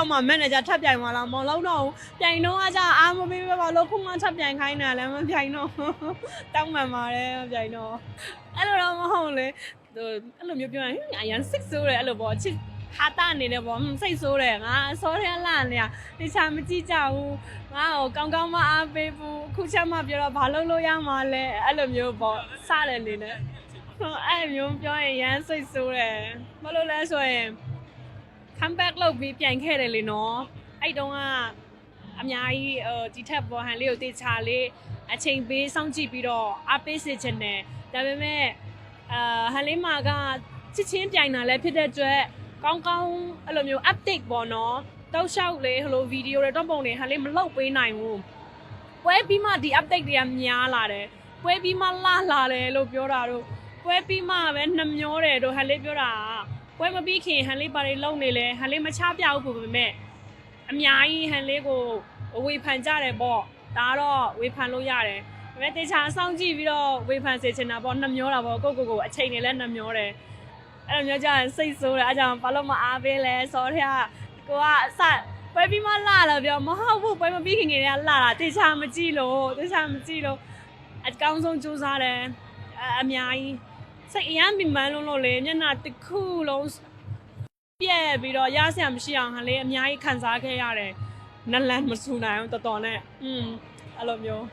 အောက်မှာမန်နေဂျာထပ်ပြိုင်သွားလားမလုံးတော့ဘူးပြိုင်တော့ကကြအာမပေးပဲပါလို့ခုမှထပ်ပြိုင်ခိုင်းတာလည်းမပြိုင်တော့တောင်းမှန်ပါတယ်မပြိုင်တော့အဲ့လိုတော့မဟုတ်လေသူအဲ့လိုမျိုးပြောရင်အရန်စစ်ဆိုးတယ်အဲ့လိုပေါ့ချစ်ဟာတာအနေနဲ့ပေါ့စိတ်ဆိုးတယ်ငါစောထဲလာနေရတခြားမကြည့်ကြဘူးငါ့ကိုကောင်းကောင်းမအားပေးဘူးအခုချက်မှပြောတော့ဘာလုပ်လို့ရမှာလဲအဲ့လိုမျိုးပေါ့စတယ်နေနဲ့ဟိုအဲ့လိုမျိုးပြောရင်ရမ်းစိတ်ဆိုးတယ်ဘာလို့လဲဆိုရင် comeback လုပ်ပြီးပြန်ခဲ့တယ်လေနော်အဲ့တုန်းကအများကြီးဟိုဒီထက်ပေါ်ဟန်လေးကိုတေချာလေးအချိန်ပေးစောင့်ကြည့်ပြီးတော့အားပေးစေချင်တယ်ဒါပေမဲ့အာဟန်လေးမာကချစ်ချင်းပြိုင်တာလည်းဖြစ်တဲ့အတွက်ကောင်းကောင်းအဲ့လိုမျိုး update ပေါ့နော်တောက်လျှောက်လေဟလိုဗီဒီယိုတွေတော့ပုံတွေဟန်လေးမလုပ်ပေးနိုင်ဘူးပွဲပြီးမှဒီ update တွေကများလာတယ်ပွဲပြီးမှလာလာတယ်လို့ပြောတာတို့ပွဲပြီးမှပဲနှမျောတယ်တို့ဟန်လေးပြောတာက ပွဲမပြီးခင်ဟန်လေးပါတွေလုံနေလဲဟန်လေးမချပြဘူးပုံပေမဲ့အများကြီးဟန်လေးကိုဝေဖန်ကြတယ်ပေါ့ဒါကတော့ဝေဖန်လို့ရတယ်ဒါပေမဲ့တေချာစောင့်ကြည့်ပြီးတော့ဝေဖန်စေချင်တာပေါ့နှမျောတာပေါ့ကိုယ့်ကိုယ်ကိုအချိန်နဲ့လည်းနှမျောတယ်အဲ့လိုမျိုးကြရင်စိတ်ဆိုးတယ်အဲကြောင့်ဘာလို့မအားပေးလဲစောတဲ့ကကိုကအစပွဲပြီးမှလာလာပြောမဟုတ်ဘူးပွဲမပြီးခင်ခင်ကလာတာတေချာမကြည့်လို့တေချာမကြည့်လို့အကောင်းဆုံးစူးစမ်းတယ်အအများကြီး စိတ်အရမ်းပင်ပန်းလုံးလို့လေမျက်နှာတစ်ခုလုံးပြက်ပြီးတော့ရဆရာမရှိအောင်ဟန်လေးအများကြီးခံစားခဲ့ရတယ်နလန်မဆူနိုင်အောင်တော်တော်နဲ့อืมအဲ့လိုမျိုး